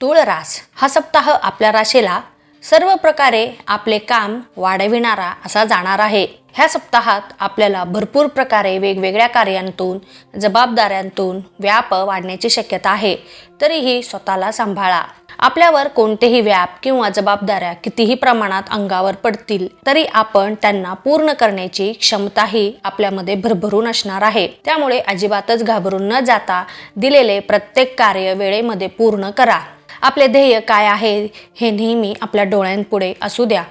तुळरास हा सप्ताह आपल्या राशीला सर्व प्रकारे आपले काम वाढविणारा असा जाणार आहे. ह्या सप्ताहात आपल्याला भरपूर प्रकारे वेगवेगळ्या कार्यांतून जबाबदाऱ्यांतून व्याप वाढण्याची शक्यता आहे. तरीही स्वतःला सांभाळा. आपल्यावर कोणतेही व्याप किंवा जबाबदाऱ्या कितीही प्रमाणात अंगावर पडतील तरी आपण त्यांना पूर्ण करण्याची क्षमताही आपल्यामध्ये भरभरून असणार आहे. त्यामुळे अजिबातच घाबरून न जाता दिलेले प्रत्येक कार्य वेळेमध्ये पूर्ण करा. आपले ध्येय काय आहे हे नेहमी आपल्या डोळ्यांपुढे असू द्या.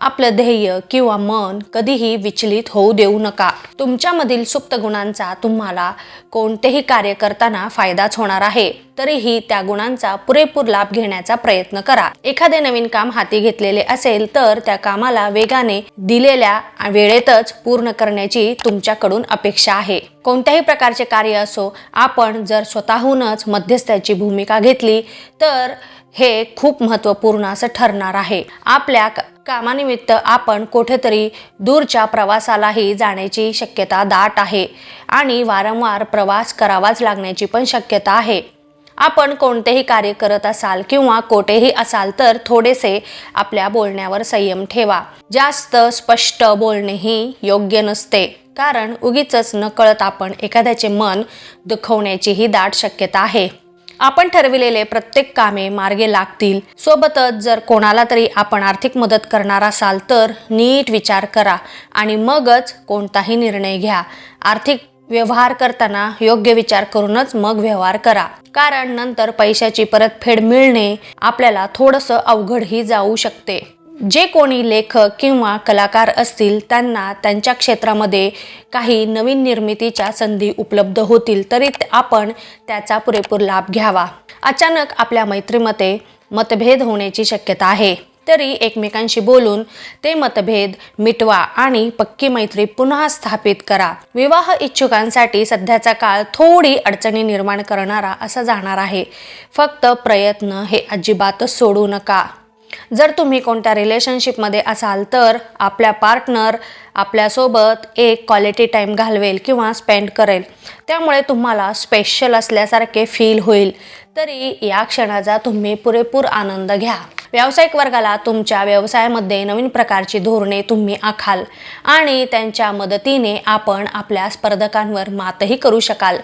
आपलं ध्येय किंवा मन कधीही विचलित होऊ देऊ नका. तुमच्यामधील सुप्त गुणांचा तुम्हाला कोणतेही कार्य करताना फायदाच होणार आहे. तरीही त्या गुणांचा पुरेपूर लाभ घेण्याचा प्रयत्न करा. एखादे नवीन काम हाती घेतलेले असेल तर त्या कामाला वेगाने दिलेल्या वेळेतच पूर्ण करण्याची तुमच्याकडून अपेक्षा आहे. कोणत्याही प्रकारचे कार्य असो आपण जर स्वतःहूनच मध्यस्थाची भूमिका घेतली तर हे खूप महत्त्वपूर्ण असं ठरणार आहे. आपल्या क- कामानिमित्त आपण कुठेतरी दूरच्या प्रवासालाही जाण्याची शक्यता दाट आहे आणि वारंवार प्रवास करावाच लागण्याची पण शक्यता आहे. आपण कोणतेही कार्य करत असाल किंवा कोठेही असाल तर थोडेसे आपल्या बोलण्यावर संयम ठेवा. जास्त स्पष्ट बोलणेही योग्य नसते. कारण उगीच नकळत आपण एखाद्याचे मन दुखवण्याचीही दाट शक्यता आहे. आपण ठरविलेले प्रत्येक कामे मार्गे लागतील. सोबतच जर कोणाला तरी आपण आर्थिक मदत करणार असाल तर नीट विचार करा आणि मगच कोणताही निर्णय घ्या. आर्थिक व्यवहार करताना योग्य विचार करूनच मग व्यवहार करा. कारण नंतर पैशाची परतफेड मिळणे आपल्याला थोडंसं अवघडही जाऊ शकते. जे कोणी लेखक किंवा कलाकार असतील त्यांना त्यांच्या क्षेत्रामध्ये काही नवीन निर्मितीच्या संधी उपलब्ध होतील तरी आपण त्याचा पुरेपूर लाभ घ्यावा. अचानक आपल्या मैत्रीमध्ये मतभेद होण्याची शक्यता आहे. तरी एकमेकांशी बोलून ते मतभेद मिटवा आणि पक्की मैत्री पुन्हा स्थापित करा. विवाह इच्छुकांसाठी सध्याचा काळ थोडी अडचणी निर्माण करणारा असा जाणार आहे. फक्त प्रयत्न हे अजिबातच सोडू नका. जर तुम्ही कोणत्या रिलेशनशिपमध्ये असाल तर आपल्या पार्टनर आपल्यासोबत एक क्वालिटी टाईम घालवेल किंवा स्पेंड करेल. त्यामुळे तुम्हाला स्पेशल असल्यासारखे फील होईल. तरी या क्षणाचा तुम्ही पुरेपूर आनंद घ्या. व्यावसायिक वर्गाला तुमच्या व्यवसायामध्ये नवीन प्रकारची धोरणे तुम्ही आखाल आणि त्यांच्या मदतीने आपण आपल्या स्पर्धकांवर मातही करू शकाल.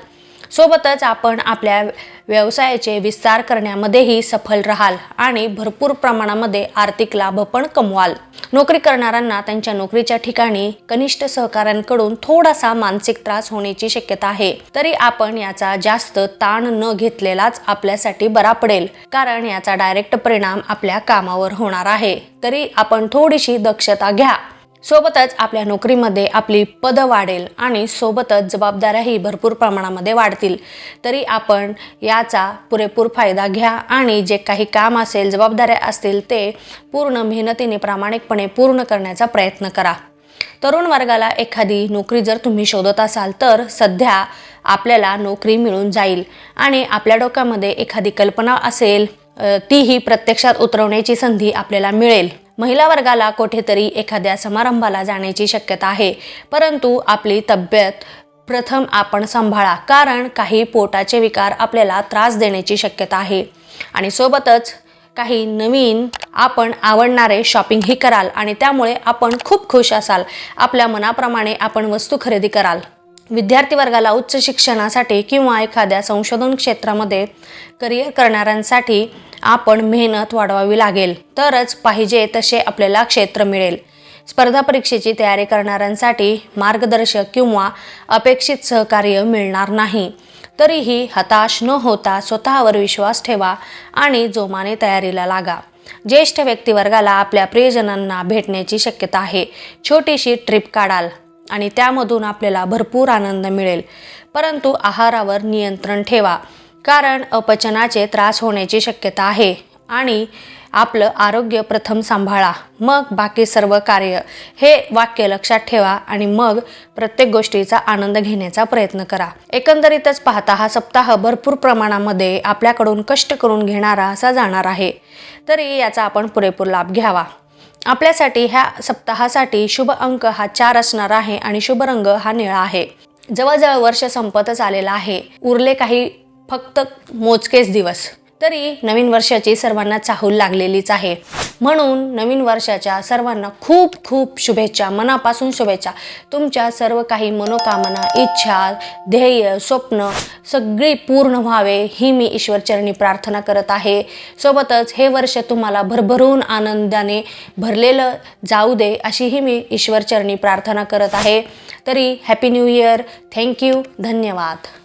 सोबतच आपण आपल्या व्यवसायाचे विस्तार करण्यामध्येही सफल राहाल आणि भरपूर प्रमाणामध्ये आर्थिक लाभ पण कमवाल. नोकरी करणाऱ्यांना त्यांच्या नोकरीच्या ठिकाणी कनिष्ठ सहकाऱ्यांकडून थोडासा मानसिक त्रास होण्याची शक्यता आहे. तरी आपण याचा जास्त ताण न घेतलेलाच आपल्यासाठी बरा पडेल कारण याचा डायरेक्ट परिणाम आपल्या कामावर होणार आहे. तरी आपण थोडीशी दक्षता घ्या. सोबतच आपल्या नोकरीमध्ये आपली पद वाढेल आणि सोबतच जबाबदाऱ्याही भरपूर प्रमाणामध्ये वाढतील. तरी आपण याचा पुरेपूर फायदा घ्या आणि जे काही काम असेल जबाबदाऱ्या असतील ते पूर्ण मेहनतीने प्रामाणिकपणे पूर्ण करण्याचा प्रयत्न करा. तरुण वर्गाला एखादी नोकरी जर तुम्ही शोधत असाल तर सध्या आपल्याला नोकरी मिळून जाईल आणि आपल्या डोक्यामध्ये एखादी कल्पना असेल तीही प्रत्यक्षात उतरवण्याची संधी आपल्याला मिळेल. महिला वर्गाला कुठेतरी एखाद्या समारंभाला जाण्याची शक्यता आहे. परंतु आपली तब्येत प्रथम आपण सांभाळा कारण काही पोटाचे विकार आपल्याला त्रास देण्याची शक्यता आहे. आणि सोबतच काही नवीन आपण आवडणारे शॉपिंगही कराल आणि त्यामुळे आपण खूप खुश असाल. आपल्या मनाप्रमाणे आपण वस्तू खरेदी कराल. विद्यार्थी वर्गाला उच्च शिक्षणासाठी किंवा एखाद्या संशोधन क्षेत्रामध्ये करिअर करणाऱ्यांसाठी आपण मेहनत वाढवावी लागेल. तरच पाहिजे तसे आपल्याला क्षेत्र मिळेल. स्पर्धा परीक्षेची तयारी करणाऱ्यांसाठी मार्गदर्शक किंवा अपेक्षित सहकार्य मिळणार नाही. तरीही हताश न होता स्वतःवर विश्वास ठेवा आणि जोमाने तयारीला लागा. ज्येष्ठ व्यक्तिवर्गाला आपल्या प्रियजनांना भेटण्याची शक्यता आहे. छोटीशी ट्रिप काढाल. आणि त्यामधून आपल्याला भरपूर आनंद मिळेल. परंतु आहारावर नियंत्रण ठेवा कारण अपचनाचे त्रास होण्याची शक्यता आहे. आणि आपलं आरोग्य प्रथम सांभाळा. मग बाकी सर्व कार्य हे वाक्य लक्षात ठेवा आणि मग प्रत्येक गोष्टीचा आनंद घेण्याचा प्रयत्न करा. एकंदरीतच पाहता हा सप्ताह भरपूर प्रमाणामध्ये आपल्याकडून कष्ट करून घेणारा असा जाणार आहे. तरी याचा आपण पुरेपूर लाभ घ्यावा. आपल्यासाठी ह्या सप्ताहासाठी शुभ अंक हा चार असणार आहे आणि शुभ रंग हा निळा आहे. जवळजवळ वर्ष संपतच आलेला आहे. उरले काही फक्त मोजकेच दिवस. तरी नवीन वर्षाची सर्वांना चाहूल लागलेलीच आहे. म्हणून नवीन वर्षाच्या सर्वांना खूप खूप शुभेच्छा मनापासून शुभेच्छा. तुमच्या सर्व काही मनोकामना इच्छा ध्येय स्वप्न सगळी पूर्ण व्हावे ही मी ईश्वरचरणी प्रार्थना करत आहे. सोबतच हे वर्ष तुम्हाला भरभरून आनंदाने भरलेलं जाऊ दे अशीही मी ईश्वरचरणी प्रार्थना करत आहे. तरी हॅपी न्यू इयर थँक्यू धन्यवाद.